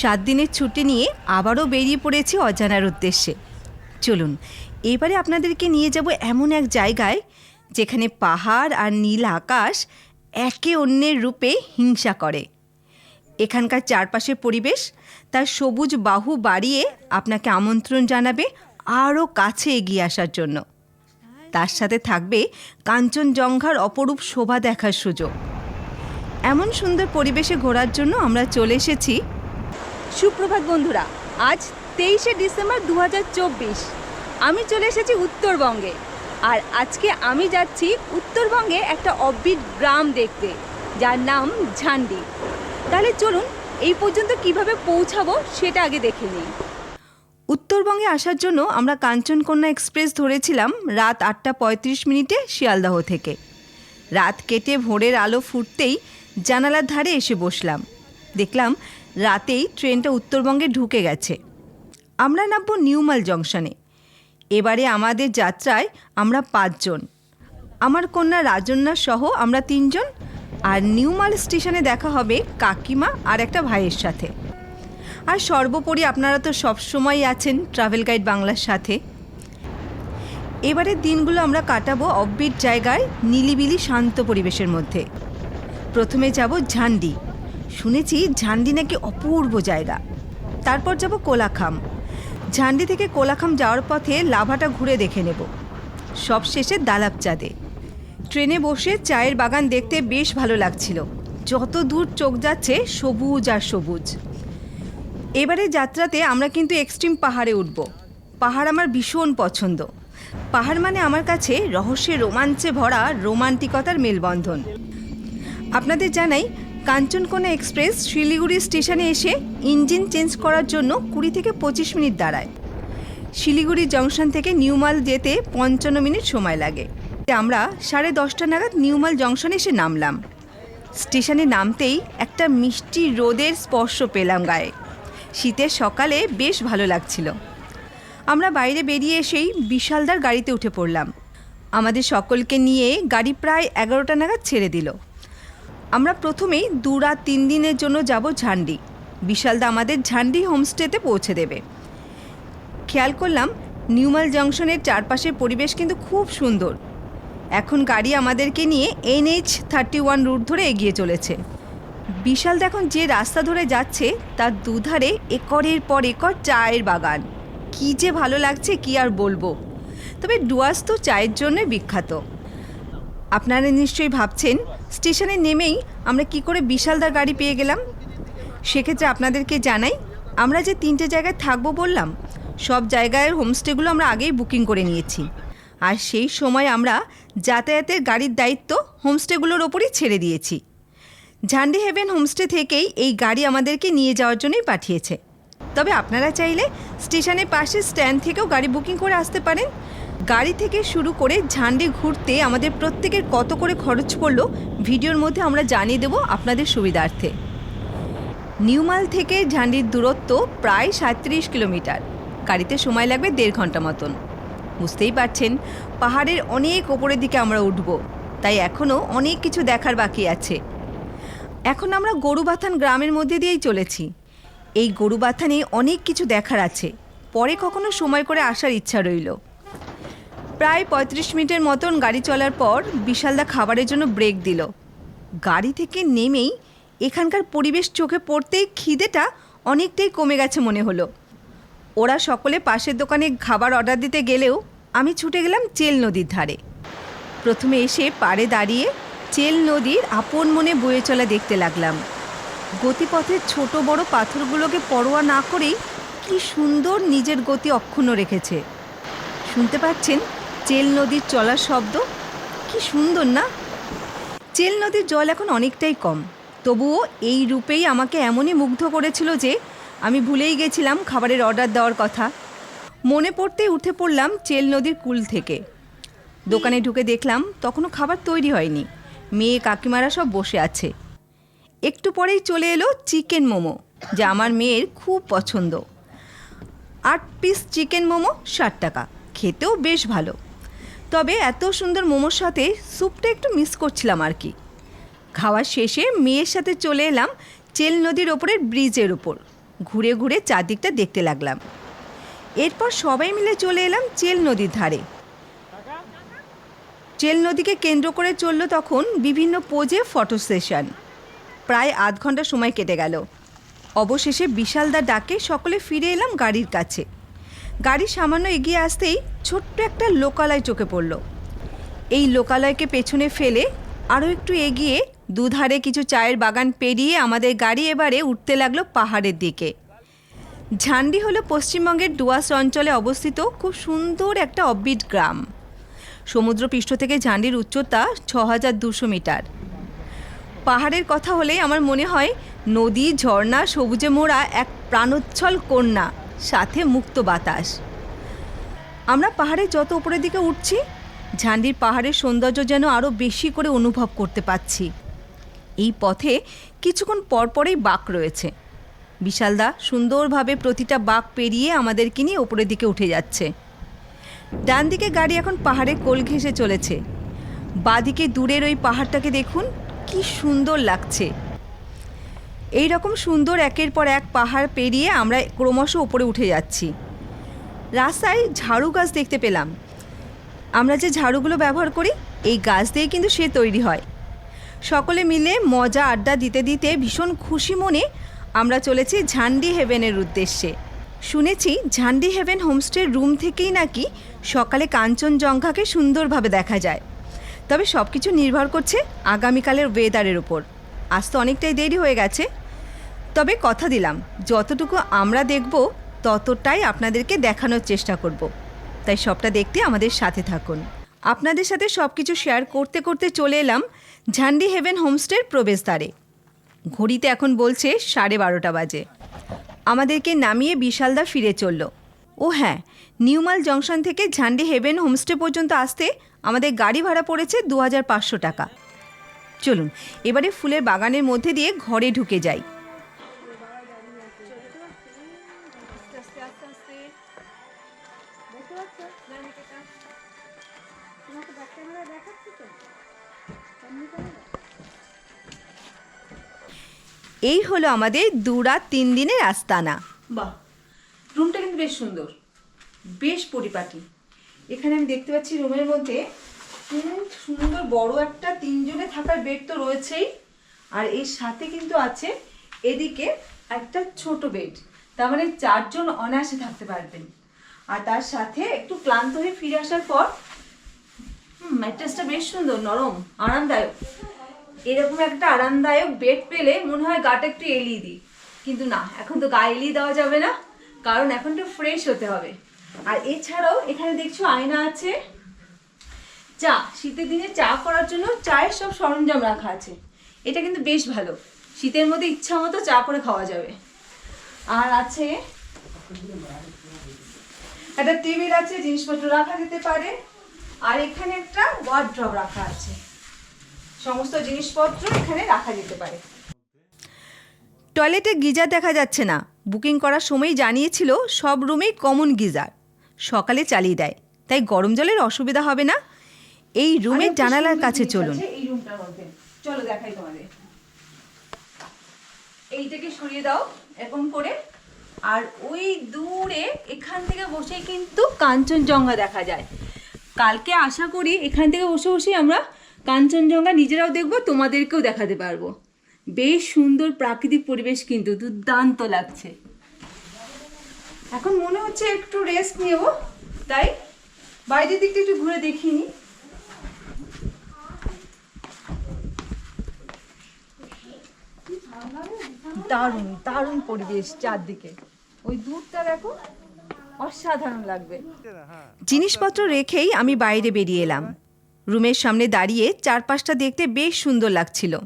সাত দিনের ছুটি নিয়ে আবারও বেরিয়ে পড়েছি অজানার উদ্দেশ্যে। চলুন, এবারে আপনাদেরকে নিয়ে যাব এমন এক জায়গায় যেখানে পাহাড় আর নীল আকাশ একে অন্যের রূপে হিংসা করে। এখানকার চারপাশের পরিবেশ তার সবুজ বাহু বাড়িয়ে আপনাকে আমন্ত্রণ জানাবে আরও কাছে এগিয়ে আসার জন্য। তার সাথে থাকবে কাঞ্চনজঙ্ঘার অপরূপ শোভা দেখার সুযোগ। এমন সুন্দর পরিবেশে ঘোরার জন্য আমরা চলে এসেছি সুপ্রভাত বন্ধুরা, আজ তেইশে ডিসেম্বর দু হাজার চব্বিশ। আমি চলে এসেছি উত্তরবঙ্গে। আর আজকে আমি যাচ্ছি উত্তরবঙ্গে একটা অব্বিট গ্রাম দেখতে, যার নাম ঝান্ডি। তাহলে চলুন এই পর্যন্ত কীভাবে পৌঁছাবো সেটা আগে দেখে নিই। উত্তরবঙ্গে আসার জন্য আমরা কাঞ্চনকন্যা এক্সপ্রেস ধরেছিলাম রাত আটটা পঁয়ত্রিশ মিনিটে শিয়ালদহ থেকে। রাত কেটে ভোরের আলো ফুটতেই জানালার ধারে এসে বসলাম। দেখলাম রাতেই ট্রেনটা উত্তরবঙ্গে ঢুকে গেছে। আমরা নামবো নিউমাল জংশনে। এবারে আমাদের যাত্রায় আমরা পাঁচজন। আমার কন্যা রাজন্যা সহ আমরা তিনজন। আর নিউমাল স্টেশনে দেখা হবে কাকিমা আর একটা ভাইয়ের সাথে। আর সর্বোপরি আপনারা তো সবসময় আছেন ট্রাভেল গাইড বাংলার সাথে। এবারের দিনগুলো আমরা কাটাবো অব্বিট জায়গায়, নিলিবিলি শান্ত পরিবেশের মধ্যে। প্রথমে যাব ঝান্ডি। শুনেছি ঝান্ডি নাকি অপূর্ব জায়গা। তারপর যাব কোলাখাম। ঝান্ডি থেকে কোলাখাম যাওয়ার পথে লাভাটা ঘুরে দেখে নেব। সব শেষে দালাপ চাঁদে ট্রেনে বসে চায়ের বাগান দেখতে বেশ ভালো লাগছিল। যত দূর চোখ যাচ্ছে সবুজ আর সবুজ। এবারে যাত্রাতে আমরা কিন্তু এক্সট্রিম পাহাড়ে উঠব। পাহাড় আমার ভীষণ পছন্দ। পাহাড় মানে আমার কাছে রহস্যের রোমাঞ্চে ভরা রোমান্টিকতার মেলবন্ধন। আপনাদের জানাই কাঞ্চনকোনা এক্সপ্রেস শিলিগুড়ি স্টেশনে এসে ইঞ্জিন চেঞ্জ করার জন্য কুড়ি থেকে পঁচিশ মিনিট দাঁড়ায়। শিলিগুড়ি জংশন থেকে নিউমাল যেতে পঞ্চান্ন মিনিট সময় লাগে। আমরা সাড়ে দশটা নাগাদ নিউমাল জংশনে এসে নামলাম। স্টেশনে নামতেই একটা মিষ্টি রোদের স্পর্শ পেলাম গায়ে। শীতের সকালে বেশ ভালো লাগছিল। আমরা বাইরে বেরিয়ে এসেই বিশালদার গাড়িতে উঠে পড়লাম। আমাদের সকলকে নিয়ে গাড়ি প্রায় এগারোটা নাগাদ ছেড়ে দিল। আমরা প্রথমেই দু রাত তিন দিনের জন্য যাব ঝান্ডি। বিশালদা আমাদের ঝান্ডি হোমস্টেতে পৌঁছে দেবে। খেয়াল করলাম, নিউমাল জংশনের চারপাশের পরিবেশ কিন্তু খুব সুন্দর। এখন গাড়ি আমাদেরকে নিয়ে এনএইচ থার্টি ওয়ান রুট ধরে এগিয়ে চলেছে। বিশাল এখন যে রাস্তা ধরে যাচ্ছে, তার দুধারে একরের পর একর চায়ের বাগান। কী যে ভালো লাগছে, কি আর বলব। তবে ডুয়াস তো চায়ের জন্য বিখ্যাত। আপনারা নিশ্চয়ই ভাবছেন স্টেশনে নেমেই আমরা কি করে বিশালদার গাড়ি পেয়ে গেলাম? সেক্ষেত্রে আপনাদেরকে জানাই, আমরা যে তিনটে জায়গায় থাকব বললাম, সব জায়গায় হোমস্টেগুলো আমরা আগেই বুকিং করে নিয়েছি। আর সেই সময় আমরা যাতায়াতের গাড়ির দায়িত্ব হোমস্টেগুলোর ওপরই ছেড়ে দিয়েছি। ঝান্ডি হেভেন হোমস্টে থেকেই এই গাড়ি আমাদেরকে নিয়ে যাওয়ার জন্যই পাঠিয়েছে। তবে আপনারা চাইলে স্টেশনের পাশে স্ট্যান্ড থেকেও গাড়ি বুকিং করে আসতে পারেন। গাড়ি থেকে শুরু করে ঝান্ডি ঘুরতে আমাদের প্রত্যেকের কত করে খরচ পড়ল, ভিডিওর মধ্যে আমরা জানিয়ে দেবো আপনাদের সুবিধার্থে। নিউমাল থেকে ঝান্ডির দূরত্ব প্রায় সাঁত্রিশ কিলোমিটার। গাড়িতে সময় লাগবে দেড় ঘণ্টা মতন। বুঝতেই পারছেন, পাহাড়ের অনেক ওপরের দিকে আমরা উঠব, তাই এখনও অনেক কিছু দেখার বাকি আছে। এখন আমরা গরুবাথান গ্রামের মধ্যে দিয়েই চলেছি। এই গরুবাথানে অনেক কিছু দেখার আছে, পরে কখনো সময় করে আসার ইচ্ছা রইল। প্রায় পঁয়ত্রিশ মিনিটের মতন গাড়ি চলার পর বিশালদা খাবারের জন্য ব্রেক দিল। গাড়ি থেকে নেমেই এখানকার পরিবেশ চোখে পড়তেই খিদেটা অনেকটাই কমে গেছে মনে হলো। ওরা সকলে পাশের দোকানে খাবার অর্ডার দিতে গেলেও আমি ছুটে গেলাম চেল নদীর ধারে। প্রথমে এসে পাড়ে দাঁড়িয়ে চেল নদীর আপন মনে বয়ে চলা দেখতে লাগলাম। গতিপথের ছোট বড় পাথরগুলোকে পরোয়া না করেই কি সুন্দর নিজের গতি অক্ষুণ্ণ রেখেছে। শুনতে পাচ্ছেন? চেল নদীর চলার শব্দ? কি সুন্দর, না? চেল নদীর জল এখন অনেকটাই কম। তবুও এই রূপেই আমাকে এমনই মুগ্ধ করেছিল যে আমি ভুলেই গেছিলাম খাবারের অর্ডার দেওয়ার কথা। মনে পড়তেই উঠে পড়লাম চেল নদীর কুল থেকে। দোকানে ঢুকে দেখলাম তখনও খাবার তৈরি হয়নি। মেয়ে কাকিমারা সব বসে আছে। একটু পরেই চলে এলো চিকেন মোমো, যা আমার মেয়ের খুব পছন্দ। আট পিস চিকেন মোমো ষাট টাকা। খেতেও বেশ ভালো। তবে এত সুন্দর মোমোর সাথে স্যুপটা একটু মিস করছিলাম আর কি। খাওয়ার শেষে মেয়ের সাথে চলে এলাম চেল নদীর ওপরের ব্রিজের ওপর। ঘুরে ঘুরে চারদিকটা দেখতে লাগলাম। এরপর সবাই মিলে চলে এলাম চেল নদীর ধারে। চেল নদীকে কেন্দ্র করে চলল তখন বিভিন্ন পোজে ফটো সেশন প্রায় আধ ঘণ্টা সময় কেটে গেল। অবশেষে বিশালদা ডাকে সকলে ফিরে এলাম গাড়ির কাছে। গাড়ি সামান্য এগিয়ে আসতেই ছোট্ট একটা লোকালয় চোখে পড়ল। এই লোকালয়কে পেছনে ফেলে আরও একটু এগিয়ে দুধারে কিছু চায়ের বাগান পেরিয়ে আমাদের গাড়ি এবারে উঠতে লাগল পাহাড়ের দিকে। ঝান্ডি হলো পশ্চিমবঙ্গের ডুয়াস অঞ্চলে অবস্থিত খুব সুন্দর একটা অববিট গ্রাম। সমুদ্রপৃষ্ঠ থেকে ঝান্ডির উচ্চতা ছ হাজার দুশো মিটার। পাহাড়ের কথা হলে আমার মনে হয় নদী, ঝর্ণা, সবুজে মোড়া এক প্রাণোচ্ছল কন্যা। সাথে মুক্ত বাতাস। আমরা পাহাড়ে যত উপরের দিকে উঠছি, ঝান্ডির পাহাড়ের সৌন্দর্য যেন আরও বেশি করে অনুভব করতে পাচ্ছি এই পথে কিছুক্ষণ পরপরেই বাঁক রয়েছে। বিশালদা সুন্দরভাবে প্রতিটা বাঁক পেরিয়ে আমাদেরকে নিয়ে ওপরের দিকে উঠে যাচ্ছে। ডান দিকে গাড়ি এখন পাহাড়ে কোল ঘেঁষে চলেছে। বাদিকে দূরের ওই পাহাড়টাকে দেখুন, কি সুন্দর লাগছে। এই রকম সুন্দর একের পর এক পাহাড় পেরিয়ে আমরা ক্রমশ ওপরে উঠে যাচ্ছি। রাস্তায় ঝাড়ু গাছ দেখতে পেলাম। আমরা যে ঝাড়ুগুলো ব্যবহার করি, এই গাছ দিয়ে কিন্তু সে তৈরি হয়। সকলে মিলে মজা আড্ডা দিতে দিতে ভীষণ খুশি মনে আমরা চলেছি ঝান্ডি হেভেনের উদ্দেশ্যে। শুনেছি ঝান্ডি হেভেন হোমস্টের রুম থেকেই নাকি সকালে কাঞ্চনজঙ্ঘাকে সুন্দরভাবে দেখা যায়। তবে সব কিছু নির্ভর করছে আগামীকালের ওয়েদারের উপর। আজ তো অনেকটাই দেরি হয়ে গেছে। তবে কথা দিলাম, যতটুকু আমরা দেখব, ততটাই আপনাদেরকে দেখানোর চেষ্টা করব। তাই সবটা দেখতে আমাদের সাথে থাকুন। আপনাদের সাথে সব কিছু শেয়ার করতে করতে চলে এলাম ঝান্ডি হেভেন হোমস্টের প্রবেশদ্বারে। ঘড়িতে এখন বলছে সাড়ে বারোটা বাজে। আমাদেরকে নামিয়ে বিশালদা ফিরে চলল। ও হ্যাঁ নিউমাল জংশন থেকে ঝান্ডি হেভেন হোমস্টে পর্যন্ত আসতে আমাদের গাড়ি ভাড়া পড়েছে দু হাজার পাঁচশো টাকা। চলুন, এবারে ফুলের বাগানের মধ্যে দিয়ে ঘরে ঢুকে যাই। এই হলো আমাদের দু রাত তিন দিনের আস্তানা। বাহ, রুমটা কিন্তু বেশ সুন্দর, বেশ পরিপাটি। এখানে আমি দেখতে পাচ্ছি রুমের মধ্যে সুন্দর বড় একটা তিনজনে থাকার বেড তো রয়েছেই, আর এর সাথে কিন্তু আছে এদিকে একটা ছোট বেড, তার মানে চারজন অনায়াসে থাকতে পারবেন। আর তার সাথে একটু ক্লান্ত হয়ে ফিরে আসার পর ম্যাট্রেসটা বেশ সুন্দর, নরম, আরামদায়ক। এরকম একটা আরামদায়ক বেড পেলে মনে হয় গাটা একটু এলিয়ে দিই। কিন্তু না, এখন তো গা এলিয়ে দেওয়া যাবে না, কারণ এখন একটু ফ্রেশ হতে হবে। আর এছাড়াও এখানে দেখছ আয়না আছে। চা, শীতের দিনে চা করার জন্য চায়ের সব সরঞ্জাম রাখা আছে। এটা কিন্তু বেশ ভালো। শীতের মধ্যে ইচ্ছা মতো চা করে খাওয়া যাবে। আর আছে একটা টেবিল আছে, জিনিসপত্র রাখা যেতে পারে। আর এখানে একটা ওয়ার্ড্রপ রাখা আছে। সমস্ত জিনিসপত্র এখানে রাখা যেতে পারে। টয়লেটে গিজার দেখা যাচ্ছে না। বুকিং করার সময় জানিয়েছিল সব রুমেই কমন গিজার। সকালে চালিয়ে দেয় তাই গরম জলের অসুবিধা হবে না। এই রুমের জানালার কাছে চলুন। এই রুমটার মধ্যে। চলো দেখাই তোমাদের। এইটাকে সরিয়ে দাও এরকম করে। আর ওই দূরে এখান থেকে বসে কিন্তু কাঞ্চনজঙ্ঘা দেখা যায়। কালকে আশা করি এখান থেকে বসে বসেই আমরা কাঞ্চনজঙ্ঘা নিজেরাও দেখব, তোমাদেরকেও দেখাতে পারব। বেশ সুন্দর প্রাকৃতিক পরিবেশ কিন্তু, দুর্দান্ত লাগছে। এখন মনে হচ্ছে একটু রেস্ট নেব, তাই? বাইরের দিকটা একটু ঘুরে দেখিনি। দারুণ দারুণ পরিবেশ চারদিকে। ওই দূরটা দেখো, অসাধারণ লাগবে। জিনিসপত্র রেখেই আমি বাইরে বেরিয়ে এলাম। রুমের সামনে দাঁড়িয়ে চারপাশটা দেখতে বেশ সুন্দর লাগছিল।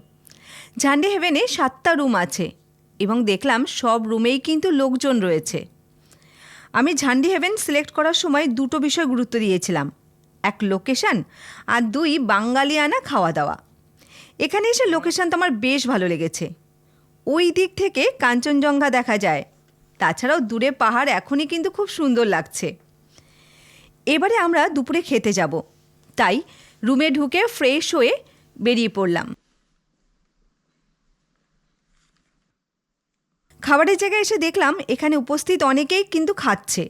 ঝান্ডে হেভেনে সাতটা রুম আছে এবং দেখলাম সব রুমেই কিন্তু লোকজন রয়েছে। আমি ঝান্ডি হেভেন সিলেক্ট করার সময় দুটো বিষয় গুরুত্ব দিয়েছিলাম। এক লোকেশন আর দুই, বাঙালিয়ানা খাওয়া দাওয়া। এখানে এসে লোকেশন তো আমার বেশ ভালো লেগেছে। ওই দিক থেকে কাঞ্চনজঙ্ঘা দেখা যায়। তাছাড়াও দূরে পাহাড় এখনই কিন্তু খুব সুন্দর লাগছে। এবারে আমরা দুপুরে খেতে যাব। তাই রুমে ঢুকে ফ্রেশ হয়ে বেরিয়ে পড়লাম। খাবারের জায়গায় এসে দেখলাম এখানে উপস্থিত অনেকেই কিন্তু খাচ্ছে।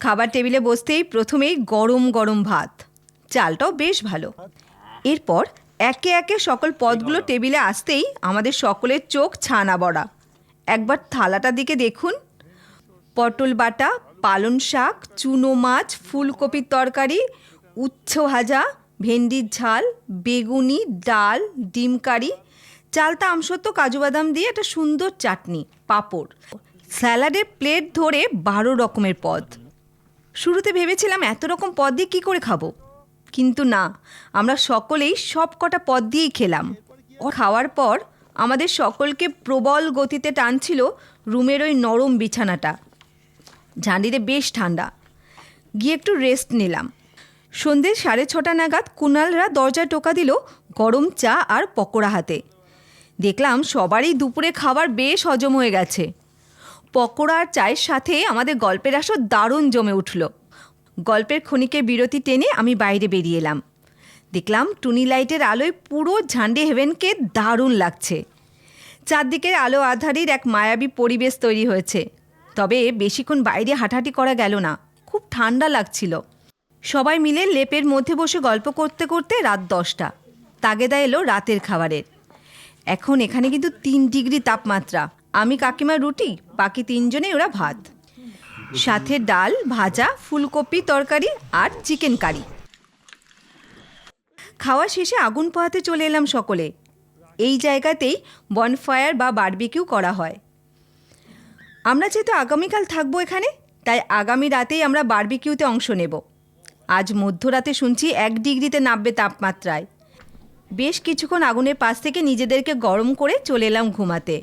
খাবার টেবিলে বসতেই প্রথমেই গরম গরম ভাত। চালটাও বেশ ভালো। এরপর একে একে সকল পদগুলো টেবিলে আসতেই আমাদের সকলের চোখ ছানা বড়া। একবার থালাটার দিকে দেখুন। পটল বাটা পালন শাক, চুনো মাছ, ফুলকপির তরকারি, উচ্ছ ভাজা ভেন্ডির ঝাল, বেগুনি, ডাল ডিম কারি চালতা আমসত্ব কাজু বাদাম দিয়ে একটা সুন্দর চাটনি, পাঁপড়। স্যালাডের প্লেট ধরে বারো রকমের পদ। শুরুতে ভেবেছিলাম এত রকম পদ দিয়ে কী করে খাব? কিন্তু না, আমরা সকলেই সব কটা পদ দিয়েই খেলাম। ও খাওয়ার পর আমাদের সকলকে প্রবল গতিতে টানছিল রুমের ওই নরম বিছানাটা। ঝাঁডিতে বেশ ঠান্ডা। গিয়ে একটু রেস্ট নিলাম। সন্ধ্যে সাড়ে ছটা নাগাদ কুণালরা দরজায় টোকা দিল গরম চা আর পকোড়া হাতে। দেখলাম সবারই দুপুরে খাবার বেশ হজম হয়ে গেছে। পকোড়া আর চায়ের সাথে আমাদের গল্পের আসর দারুণ জমে উঠল। গল্পের ক্ষণিকে বিরতি টেনে আমি বাইরে বেরিয়ে এলাম। দেখলাম টুনি লাইটের আলোয় পুরো ঝান্ডি হেভেনকে দারুণ লাগছে। চারদিকের আলো আধারির এক মায়াবী পরিবেশ তৈরি হয়েছে। তবে বেশিক্ষণ বাইরে হাঁটাহাঁটি করা গেল না, খুব ঠান্ডা লাগছিল। সবাই মিলে লেপের মধ্যে বসে গল্প করতে করতে রাত দশটা। তাগেদা এলো রাতের খাবারের। এখন এখানে কিন্তু তিন ডিগ্রি তাপমাত্রা। আমি কাকিমা রুটি, বাকি তিনজনে ওরা ভাত। সাথে ডাল, ভাজা, ফুলকপি তরকারি আর চিকেন কারি। খাওয়া শেষে আগুন পোহাতে চলে এলাম সকলে। এই জায়গাতেই বনফায়ার বা বারবিকিউ করা হয়। আমরা যেহেতু আগামীকাল থাকব এখানে, তাই আগামী রাতেই আমরা বারবিকিউতে অংশ নেব। আজ মধ্যরাতে শুনছি এক ডিগ্রিতে নামবে তাপমাত্রায়। বেশ কিছুক্ষণ আগুনের পাশ থেকে নিজেদেরকে গরম করে চলে এলাম ঘুমাতে।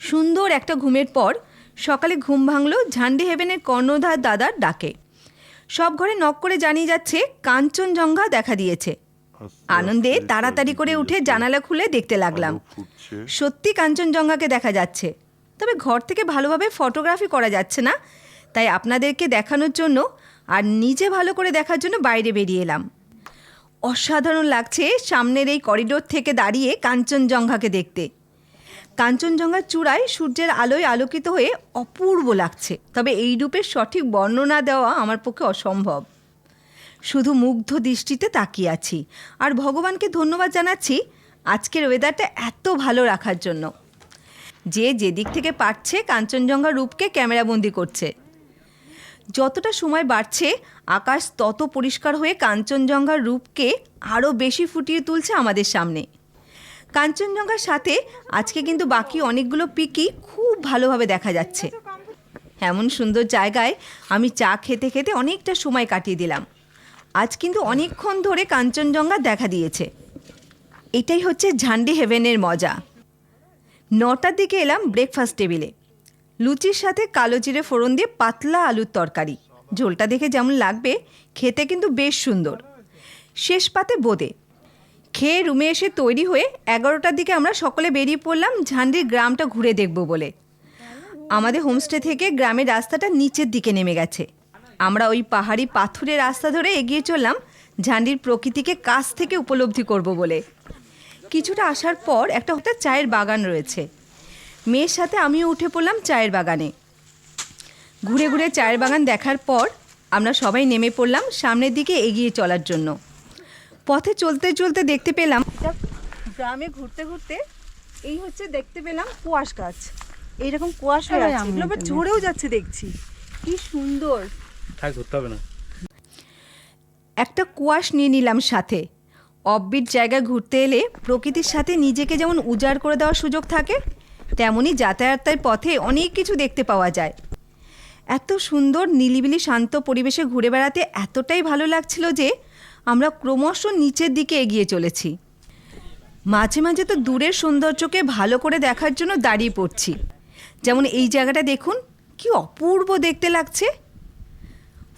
সুন্দর একটা ঘুমের পর সকালে ঘুম ভাঙল ঝান্ডি হেভেনের কর্ণধার দাদার ডাকে। সব ঘরে নক করে জানিয়ে যাচ্ছে কাঞ্চনজঙ্ঘা দেখা দিয়েছে। আনন্দে তাড়াতাড়ি করে উঠে জানালা খুলে দেখতে লাগলাম। সত্যি কাঞ্চনজঙ্ঘাকে দেখা যাচ্ছে। তবে ঘর থেকে ভালোভাবে ফটোগ্রাফি করা যাচ্ছে না। তাই আপনাদেরকে দেখানোর জন্য আর নিজে ভালো করে দেখার জন্য বাইরে বেরিয়ে এলাম। অসাধারণ লাগছে সামনের এই করিডোর থেকে দাঁড়িয়ে কাঞ্চনজঙ্ঘাকে দেখতে। কাঞ্চনজঙ্ঘার চূড়ায় সূর্যের আলোয় আলোকিত হয়ে অপূর্ব লাগছে, তবে এই রূপের সঠিক বর্ণনা দেওয়া আমার পক্ষে অসম্ভব। শুধু মুগ্ধ দৃষ্টিতে তাকিয়ে আছি, আর ভগবানকে ধন্যবাদ জানাচ্ছি আজকের ওয়েদারটা এত ভালো রাখার জন্য। যে যেদিক থেকে পারছে, কাঞ্চনজঙ্ঘা রূপকে ক্যামেরাবন্দি করছে। যতটা সময় বাড়ছে, আকাশ তত পরিষ্কার হয়ে কাঞ্চনজঙ্ঘার রূপকে আরও বেশি ফুটিয়ে তুলছে আমাদের সামনে। কাঞ্চনজঙ্ঘার সাথে আজকে কিন্তু বাকি অনেকগুলো পিকই খুব ভালোভাবে দেখা যাচ্ছে। এমন সুন্দর জায়গায় আমি চা খেতে খেতে অনেকটা সময় কাটিয়ে দিলাম। আজ কিন্তু অনেকক্ষণ ধরে কাঞ্চনজঙ্ঘা দেখা দিয়েছে। এটাই হচ্ছে ঝান্ডি হেভেনের মজা। নটার দিকে এলাম ব্রেকফাস্ট টেবিলে লুচির সাথে কালো জিরে ফোড়ন দিয়ে পাতলা আলুর তরকারি। ঝোলটা দেখে যেমন লাগবে, খেতে কিন্তু বেশ সুন্দর। শেষ পাতে বোদে। খেয়ে রুমে এসে তৈরি হয়ে এগারোটার দিকে আমরা সকলে বেরিয়ে পড়লাম ঝান্ডির গ্রামটা ঘুরে দেখব বলে। আমাদের হোমস্টে থেকে গ্রামের রাস্তাটা নিচের দিকে নেমে গেছে। আমরা ওই পাহাড়ি পাথুরের রাস্তা ধরে এগিয়ে চললাম ঝান্ডির প্রকৃতিকে কাছ থেকে উপলব্ধি করব বলে। কিছুটা আসার পর একটা একটা চায়ের বাগান রয়েছে। মেয়ের সাথে আমিও উঠে পড়লাম চায়ের বাগানে। ঘুরে ঘুরে চায়ের বাগান দেখার পর আমরা সবাই নেমে পড়লাম সামনের দিকে এগিয়ে চলার জন্য। পথে চলতে চলতে দেখতে পেলাম গ্রামে ঘুরতে ঘুরতে এই হচ্ছে দেখতে পেলাম কুয়াশ গাছ। এইরকম কুয়াশ হয়ে আছে। এগুলো আবার ঝরেও যাচ্ছে দেখছি। কি সুন্দর। থাক ধরতে হবে না। একটা কুয়াশ নিয়ে নিলাম সাথে। অফবিট জায়গায় ঘুরতে এলে প্রকৃতির সাথে নিজেকে যেমন উজাড় করে দেওয়ার সুযোগ থাকে তেমনই যাতায়াতের পথে অনেক কিছু দেখতে পাওয়া যায়। এত সুন্দর, নিলিবিলি, শান্ত পরিবেশে ঘুরে বেড়াতে এতটাই ভালো লাগছিল যে আমরা ক্রমশ নিচের দিকে এগিয়ে চলেছি। মাঝে মাঝে তো দূরের সৌন্দর্যকে ভালো করে দেখার জন্য দাঁড়িয়ে পড়ছি। যেমন এই জায়গাটা দেখুন, কি অপূর্ব দেখতে লাগছে।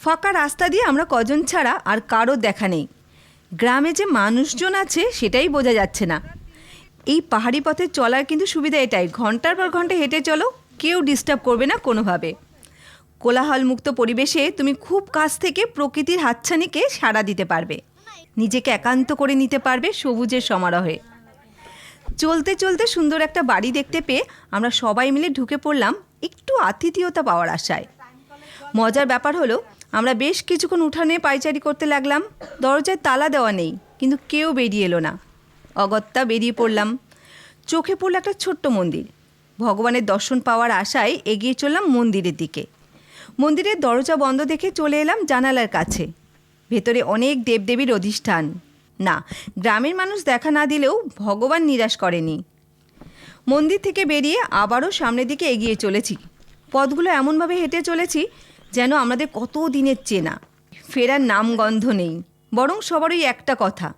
ফাঁকা রাস্তা দিয়ে আমরা কজন ছাড়া আর কারও দেখা নেই। গ্রামে যে মানুষজন আছে, সেটাই বোঝা যাচ্ছে না। এই পাহাড়ি পথে চলার কিন্তু সুবিধা এটাই। ঘণ্টার পর ঘণ্টা হেঁটে চলো, কেউ ডিস্টার্ব করবে না কোনোভাবে। কোলাহলমুক্ত পরিবেশে তুমি খুব কাছ থেকে প্রকৃতির হাতছানিকে সাড়া দিতে পারবে। নিজেকে একান্ত করে নিতে পারবে সবুজের সমারোহে। চলতে চলতে সুন্দর একটা বাড়ি দেখতে পেয়ে আমরা সবাই মিলে ঢুকে পড়লাম একটু আতিথেয়তা পাওয়ার আশায়। মজার ব্যাপার হলো, আমরা বেশ কিছুক্ষণ উঠানে পাইচারি করতে লাগলাম। দরজায় তালা দেওয়া নেই, কিন্তু কেউ বেরিয়ে এলো না। অগত্যা বেরিয়ে পড়লাম। চোখে পড়ল একটা ছোট্ট মন্দির। ভগবানের দর্শন পাওয়ার আশায় এগিয়ে চললাম মন্দিরের দিকে। মন্দিরের দরজা বন্ধ দেখে চলে এলাম জানালার কাছে। ভেতরে অনেক দেবদেবীর অধিষ্ঠান। না, গ্রামের মানুষ দেখা না দিলেও ভগবান নিরাশ করেনি। মন্দির থেকে বেরিয়ে আবারও সামনের দিকে এগিয়ে চলেছি। পথগুলো এমনভাবে হেঁটে চলেছি যেন আমাদের কত দিনের চেনা। ফেরার নামগন্ধ নেই, বরং সবারই একটা কথা।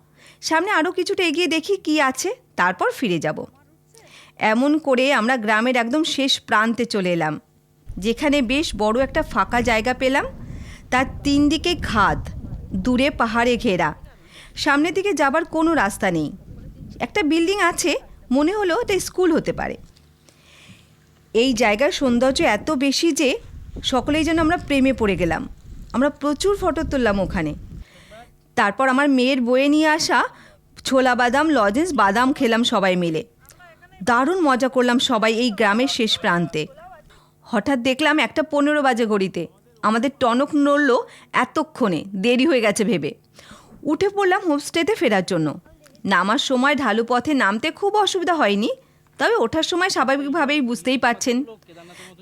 সামনে আরও কিছুটা এগিয়ে দেখি কি আছে, তারপর ফিরে যাব। এমন করে আমরা গ্রামের একদম শেষ প্রান্তে চলে এলাম, যেখানে বেশ বড় একটা ফাঁকা জায়গা পেলাম। তার তিন দিকে খাদ, দূরে পাহাড়ে ঘেরা। সামনের দিকে যাবার কোনো রাস্তা নেই। একটা বিল্ডিং আছে, মনে হলো এটা স্কুল হতে পারে। এই জায়গার সৌন্দর্য এত বেশি যে সকলেই যেন আমরা প্রেমে পড়ে গেলাম। আমরা প্রচুর ফটো তুললাম ওখানে। তারপর আমার মেয়ের বয়ে নিয়ে আসা ছোলা বাদাম, লজেন্স, বাদাম খেলাম সবাই মিলে। দারুণ মজা করলাম সবাই এই গ্রামের শেষ প্রান্তে। হঠাৎ দেখলাম একটা পনেরো বাজে ঘড়িতে। আমাদের টনক নড়ল এতক্ষণে, দেরি হয়ে গেছে ভেবে। উঠে পড়লাম হোমস্টেতে ফেরার জন্য। নামার সময় ঢালু পথে নামতে খুব অসুবিধা হয়নি, তবে ওঠার সময় স্বাভাবিকভাবেই বুঝতেই পারছেন।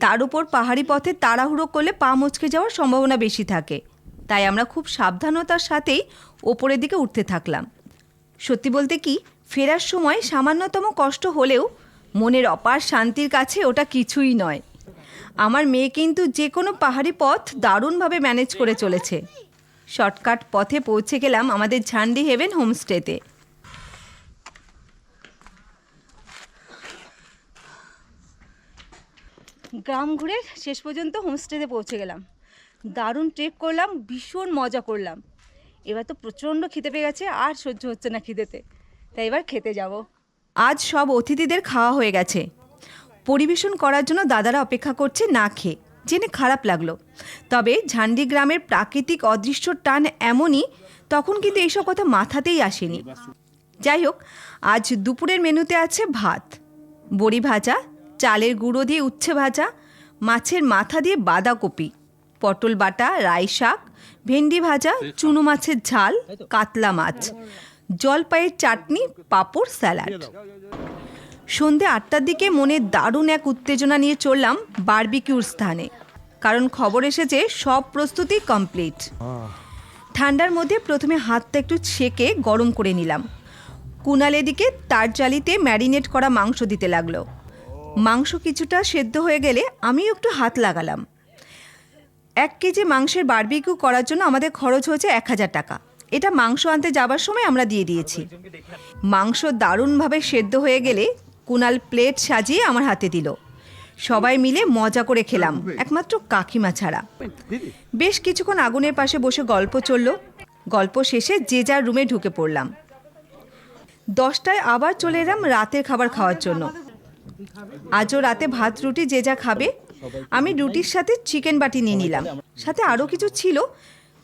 তার উপর পাহাড়ি পথে তাড়াহুড়ো করলে পা মচকে যাওয়ার সম্ভাবনা বেশি থাকে। তাই আমরা খুব সাবধানতার সাথেই ওপরের দিকে উঠতে থাকলাম। সত্যি বলতে কি, ফেরার সময় সামান্যতম কষ্ট হলেও মনের অপার শান্তির কাছে ওটা কিছুই নয়। আমার মেয়ে কিন্তু যে কোনো পাহাড়ি পথ দারুণভাবে ম্যানেজ করে চলেছে। শর্টকাট পথে পৌঁছে গেলাম আমাদের ঝান্ডি হেভেন হোমস্টেতে। গ্রাম ঘুরে শেষ পর্যন্ত হোমস্টেতে পৌঁছে গেলাম। দারুণ ট্রেক করলাম, ভীষণ মজা করলাম। এবার তো প্রচণ্ড খিদে পেয়ে গেছে, আর সহ্য হচ্ছে না খিদেতে। তাই এবার খেতে যাব। আজ সব অতিথিদের খাওয়া হয়ে গেছে। পরিবেশন করার জন্য দাদারা অপেক্ষা করছে না খেয়ে, জেনে খারাপ লাগল। তবে ঝান্ডি গ্রামের প্রাকৃতিক অদৃশ্য টান এমনই, তখন কিন্তু এইসব কথা মাথাতেই আসেনি। যাই হোক, আজ দুপুরের মেনুতে আছে ভাত। বড়ি ভাজা, চালের গুঁড়ো দিয়ে উচ্ছে ভাজা, মাছের মাথা দিয়ে বাঁধাকপি। পটল বাটা রাই শাক ভেন্ডি ভাজা চুনো মাছের ঝাল কাতলা মাছ জলপাইয়ের চাটনি পাঁপড় স্যালাড। সন্ধে আটটার দিকে মনে দারুণ এক উত্তেজনা নিয়ে চললাম বারবিকিউর স্থানে। কারণ খবর এসেছে সব প্রস্তুতি কমপ্লিট। ঠান্ডার মধ্যে প্রথমে হাতটা একটু ছেঁকে গরম করে নিলাম। কুনাল এদিকে তার জালিতে ম্যারিনেট করা মাংস দিতে লাগল। মাংস কিছুটা সেদ্ধ হয়ে গেলে আমিও একটু হাত লাগালাম। এক কেজি মাংসের বারবিকিউ করার জন্য আমাদের খরচ হয়েছে এক হাজার টাকা। এটা মাংস আনতে যাবার সময় আমরা দিয়ে দিয়েছি। মাংস দারুণভাবে সেদ্ধ হয়ে গেলে কুনাল প্লেট সাজিয়ে আমার হাতে দিল। সবাই মিলে মজা করে খেলাম, একমাত্র কাকিমা ছাড়া। বেশ কিছুক্ষণ আগুনের পাশে বসে গল্প চলল। গল্প শেষে যে যার রুমে ঢুকে পড়লাম। দশটায় আবার চলে এলাম রাতের খাবার খাওয়ার জন্য। আজও রাতে ভাত রুটি যে যা খাবে আমি রুটির সাথে চিকেন বাটি নিয়ে নিলাম। সাথে আরও কিছু ছিল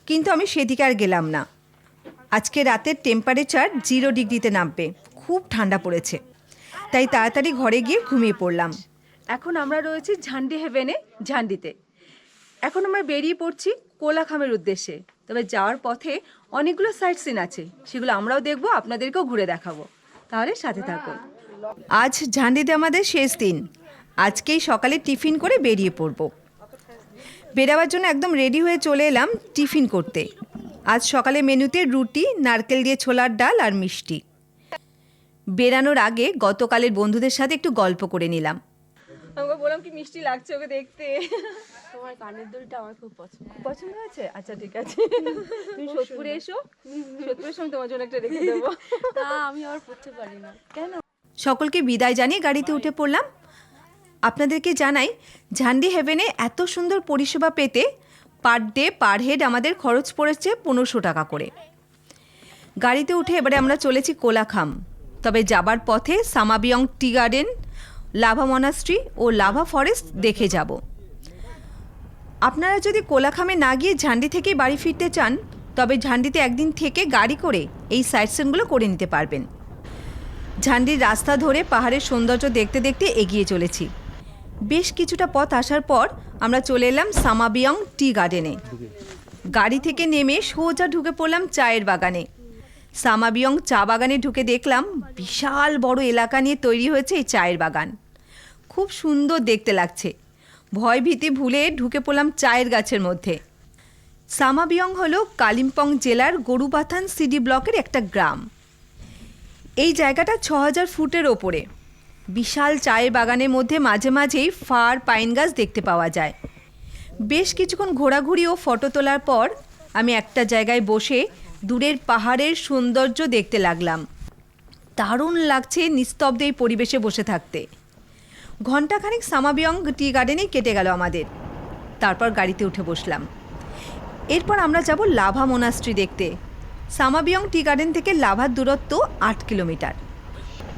কিন্তু আমি সেদিকে আর গেলাম না। আজকে রাতের টেম্পারেচার জিরো ডিগ্রিতে নামবে। খুব ঠান্ডা পড়েছে। তাই তাড়াতাড়ি ঘরে গিয়ে ঘুমিয়ে পড়লাম। এখন আমরা রয়েছি ঝান্ডি হেভেনে ঝান্ডিতে। এখন আমরা বেরিয়ে পড়ছি কোলাখামের উদ্দেশ্যে। তবে যাওয়ার পথে অনেকগুলো সাইট সিন আছে। সেগুলো আমরাও দেখব আপনাদেরকেও ঘুরে দেখাবো। তাহলে সাথে থাকুন। আজ ঝান্ডিতে আমাদের শেষ দিন। আজকেই সকালে টিফিন করে বেরিয়ে পড়ব। বেরাবার জন্য একদম রেডি হয়ে চলে এলাম টিফিন করতে। আজ সকালে মেনুতে রুটি নারকেল দিয়ে ছোলার ডাল আর মিষ্টি। বেরানোর আগে গতকালের বন্ধুদের সাথে একটু গল্প করে নিলাম। আমাকে বললাম কি মিষ্টি লাগছে ওকে দেখতে। তোমার কানের দুলটা আমার খুব পছন্দ। পছন্দ হয়েছে? আচ্ছা ঠিক আছে। তুমি সোদপুরে এসো। সোদপুরের তোমার জন্য একটা রেখে দেবো। আমি আবার পড়তে পারি না। কেন? সকলকে বিদায় জানিয়ে গাড়িতে উঠে পড়লাম। আপনাদেরকে জানাই, ঝান্ডি হেভেনে এত সুন্দর পরিষেবা পেতে পার ডে, পার হেড আমাদের খরচ পড়েছে পনেরোশো টাকা করে। গাড়িতে উঠে এবারে আমরা চলেছি কোলাখাম। তবে যাবার পথে Samabeong tea garden, Lava monastery ও লাভা ফরেস্ট দেখে যাব। আপনারা যদি কোলাখামে না গিয়ে ঝান্ডি থেকেই বাড়ি ফিরতে চান, তবে ঝান্ডিতে একদিন থেকে গাড়ি করে এই সাইট সিনগুলো করে নিতে পারবেন। ঝান্ডির রাস্তা ধরে পাহাড়ের সৌন্দর্য দেখতে দেখতে এগিয়ে চলেছি। বেশ কিছুটা পথ আসার পর আমরা চলে এলাম সামাবিয়ং টি গার্ডেনে। গাড়ি থেকে নেমে সোজা ঢুকে পড়লাম চায়ের বাগানে। সামাবিয়ং চা বাগানে ঢুকে দেখলাম বিশাল বড় এলাকা নিয়ে তৈরি হয়েছে এই চায়ের বাগান। খুব সুন্দর দেখতে লাগছে। ভয় ভীতি ভুলে ঢুকে পড়লাম চায়ের গাছের মধ্যে। সামাবিয়ং হলো কালিম্পং জেলার গরুবাথান সিডি ব্লকের একটা গ্রাম। এই জায়গাটা ছ হাজার ফুটের ওপরে। বিশাল চায়ের বাগানের মধ্যে মাঝে মাঝেই ফার পাইন গাছ দেখতে পাওয়া যায়। বেশ কিছুক্ষণ ঘোরাঘুরি ও ফটো তোলার পর আমি একটা জায়গায় বসে দূরের পাহাড়ের সৌন্দর্য দেখতে লাগলাম। দারুণ লাগছে নিস্তব্ধ এই পরিবেশে বসে থাকতে। ঘণ্টাখানিক সামাবিয়ং টি গার্ডেনেই কেটে গেল আমাদের। তারপর গাড়িতে উঠে বসলাম। এরপর আমরা যাব লাভা মোনাস্ট্রি দেখতে। সামাবিয়ং টি গার্ডেন থেকে লাভার দূরত্ব আট কিলোমিটার।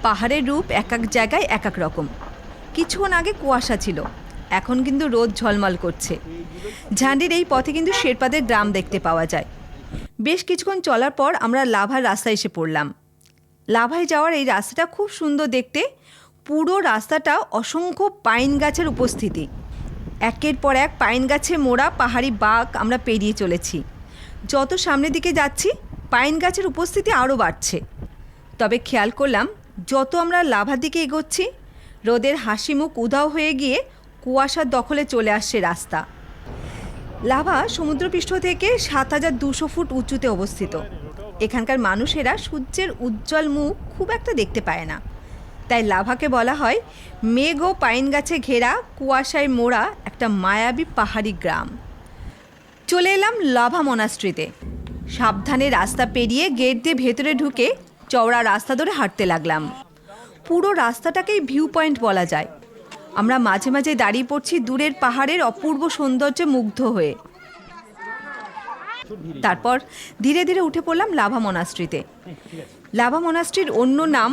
পাহাড়ের রূপ এক এক জায়গায় এক এক রকম। কিছুক্ষণ আগে কুয়াশা ছিল। এখন কিন্তু রোদ ঝলমল করছে। ঝান্ডির এই পথে কিন্তু শেরপাদের গ্রাম দেখতে পাওয়া যায়। বেশ কিছুক্ষণ চলার পর আমরা লাভার রাস্তায় এসে পড়লাম। লাভায় যাওয়ার এই রাস্তাটা খুব সুন্দর দেখতে। পুরো রাস্তাটা অসংখ্য পাইন গাছের উপস্থিতি। একের পর এক পাইন গাছে মোড়া পাহাড়ি বাঘ আমরা পেরিয়ে চলেছি। যত সামনের দিকে যাচ্ছি, পাইন গাছের উপস্থিতি আরও বাড়ছে। তবে খেয়াল করলাম যত আমরা লাভার দিকে এগোচ্ছি, রোদের হাসি মুখ উধাও হয়ে গিয়ে কুয়াশার দখলে চলে আসছে রাস্তা। লাভা সমুদ্রপৃষ্ঠ থেকে সাত হাজার দুশো ফুট উঁচুতে অবস্থিত। এখানকার মানুষেরা সূর্যের উজ্জ্বল মুখ খুব একটা দেখতে পায় না। তাই লাভাকে বলা হয় মেঘ ও পাইন গাছে ঘেরা কুয়াশায় মোড়া একটা মায়াবী পাহাড়ি গ্রাম। চলে এলাম লাভা মনাস্ট্রিতে। সাবধানে রাস্তা পেরিয়ে গেট দিয়ে ভেতরে ঢুকে চওড়া রাস্তা ধরে হাঁটতে লাগলাম। পুরো রাস্তাটাকেই ভিউ পয়েন্ট বলা যায়। আমরা মাঝে মাঝে দাঁড়িয়ে পড়ছি দূরের পাহাড়ের অপূর্ব সৌন্দর্যে মুগ্ধ হয়ে। তারপর ধীরে ধীরে উঠে পড়লাম লাভা মনাস্ট্রিতে লাভা মনাস্ট্রির অন্য নাম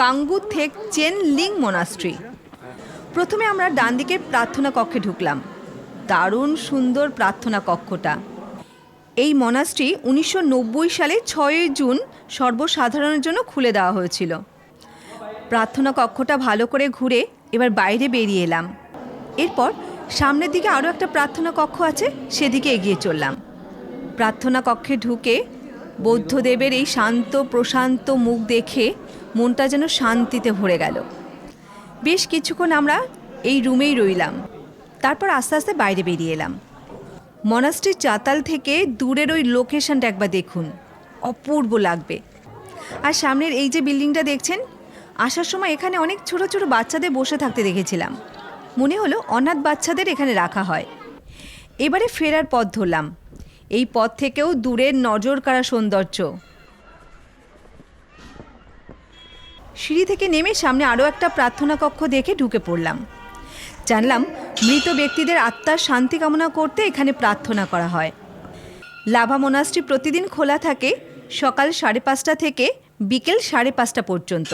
কাঙ্গু থেক চেন লিং মনাস্ট্রি প্রথমে আমরা ডান দিকের প্রার্থনা কক্ষে ঢুকলাম। দারুণ সুন্দর প্রার্থনা কক্ষটা। এই মনাস্ট্রি উনিশশো সালে ছয়ই জুন সর্বসাধারণের জন্য খুলে দেওয়া হয়েছিল। প্রার্থনা কক্ষটা ভালো করে ঘুরে এবার বাইরে বেরিয়ে এলাম। এরপর সামনের দিকে আরও একটা প্রার্থনা কক্ষ আছে, সেদিকে এগিয়ে চললাম। প্রার্থনা কক্ষে ঢুকে বৌদ্ধদেবের এই শান্ত, প্রশান্ত মুখ দেখে মনটা যেন শান্তিতে ভরে গেল। বেশ কিছুক্ষণ আমরা এই রুমেই রইলাম। তারপর আস্তে আস্তে বাইরে বেরিয়ে এলাম। মনাস্ট্রির চাতাল থেকে দূরের ওই লোকেশনটা একবার দেখুন। অপূর্ব লাগবে। আর সামনের এই যে বিল্ডিংটা দেখছেন, আসার সময় এখানে অনেক ছোট ছোট বাচ্চাদের বসে থাকতে দেখেছিলাম। মনে হলো অনাথ বাচ্চাদের এখানে রাখা হয়। এবারে ফেরার পথ ধরলাম। এই পথ থেকেও দূরের নজর কাড়া সৌন্দর্য। সিঁড়ি থেকে নেমে সামনে আরও একটা প্রার্থনা কক্ষ দেখে ঢুকে পড়লাম। জানলাম, মৃত ব্যক্তিদের আত্মার শান্তি কামনা করতে এখানে প্রার্থনা করা হয়। লাভা মোনাস্ট্রি প্রতিদিন খোলা থাকে সকাল সাড়ে পাঁচটা থেকে বিকেল সাড়ে পাঁচটা পর্যন্ত।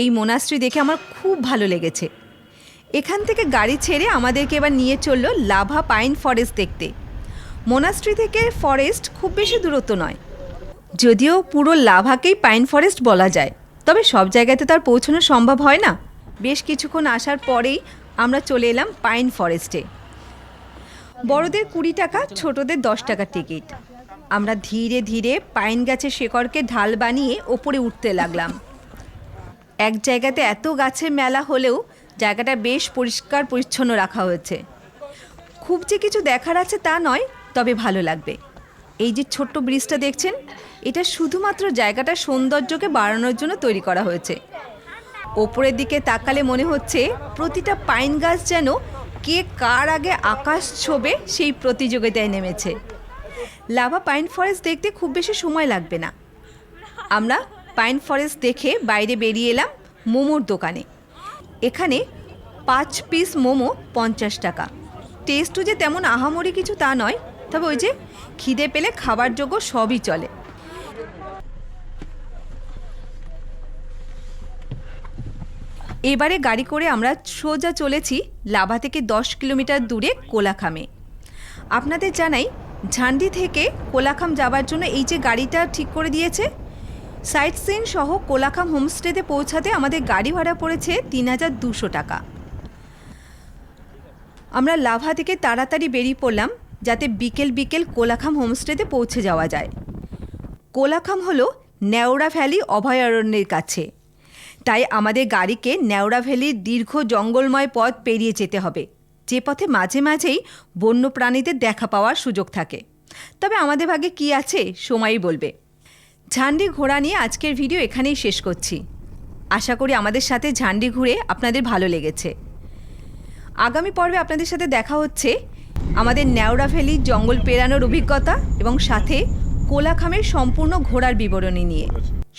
এই মোনাস্ট্রি দেখে আমার খুব ভালো লেগেছে। এখান থেকে গাড়ি ছেড়ে আমাদেরকে এবার নিয়ে চলল লাভা পাইন ফরেস্ট দেখতে। মোনাস্ট্রি থেকে ফরেস্ট খুব বেশি দূরত্ব নয়। যদিও পুরো লাভাকেই পাইন ফরেস্ট বলা যায়, তবে সব জায়গাতে তার পৌঁছানো সম্ভব হয় না। বেশ কিছুক্ষণ আসার পরেই আমরা চলে এলাম পাইন ফরেস্টে। বড়দের কুড়ি টাকা, ছোটদের দশ টাকার টিকিট। আমরা ধীরে ধীরে পাইন গাছের শেকড়কে ঢাল বানিয়ে ওপরে উঠতে লাগলাম। এক জায়গাতে এত গাছের মেলা হলেও জায়গাটা বেশ পরিষ্কার পরিচ্ছন্ন রাখা হয়েছে। খুব যে কিছু দেখার আছে তা নয়, তবে ভালো লাগবে। এই যে ছোট্ট ব্রিজটা দেখছেন, এটা শুধুমাত্র জায়গাটার সৌন্দর্যকে বাড়ানোর জন্য তৈরি করা হয়েছে। ওপরের দিকে তাকালে মনে হচ্ছে প্রতিটা পাইন গাছ যেন কে কার আগে আকাশ ছোবে সেই প্রতিযোগিতায় নেমেছে। লাভা পাইন ফরেস্ট দেখতে খুব বেশি সময় লাগবে না। আমরা পাইন ফরেস্ট দেখে বাইরে বেরিয়ে এলাম মোমোর দোকানে। এখানে পাঁচ পিস মোমো পঞ্চাশ টাকা। টেস্টও যে তেমন আহামরি কিছু তা নয়, তবে ওই যে খিদে পেলে খাবার যোগ্য সবই চলে। এবারে গাড়ি করে আমরা সোজা চলেছি লাভা থেকে দশ কিলোমিটার দূরে কোলাখামে। আপনাদের জানাই, ঝান্ডি থেকে কোলাখাম যাবার জন্য এই যে গাড়িটা ঠিক করে দিয়েছে, সাইট সিন সহ কোলাখাম হোমস্টেতে পৌঁছাতে আমাদের গাড়ি ভাড়া পড়েছে তিন হাজার দুশো টাকা। আমরা লাভা থেকে তাড়াতাড়ি বেরিয়ে পড়লাম যাতে বিকেল বিকেল কোলাখাম হোমস্টেতে পৌঁছে যাওয়া যায়। কোলাখাম হলো নেওড়া ভ্যালি অভয়ারণ্যের কাছে। তাই আমাদের গাড়িকে নেওড়া ভ্যালির দীর্ঘ জঙ্গলময় পথ পেরিয়ে যেতে হবে। যে পথে মাঝে মাঝেই বন্য প্রাণীদের দেখা পাওয়ার সুযোগ থাকে। তবে আমাদের ভাগে কি আছে, সময়ই বলবে। ঝান্ডি ঘোড়া নিয়ে আজকের ভিডিও এখানেই শেষ করছি। আশা করি আমাদের সাথে ঝান্ডি ঘুরে আপনাদের ভালো লেগেছে। আগামী পর্বে আপনাদের সাথে দেখা হচ্ছে আমাদের ন্যাওড়া ভ্যালি জঙ্গল পেরানোর অভিজ্ঞতা এবং সাথে কোলাখামের সম্পূর্ণ ঘোড়ার বিবরণী নিয়ে।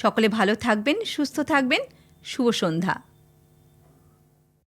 সকলে ভালো থাকবেন, সুস্থ থাকবেন। শুভ সন্ধ্যা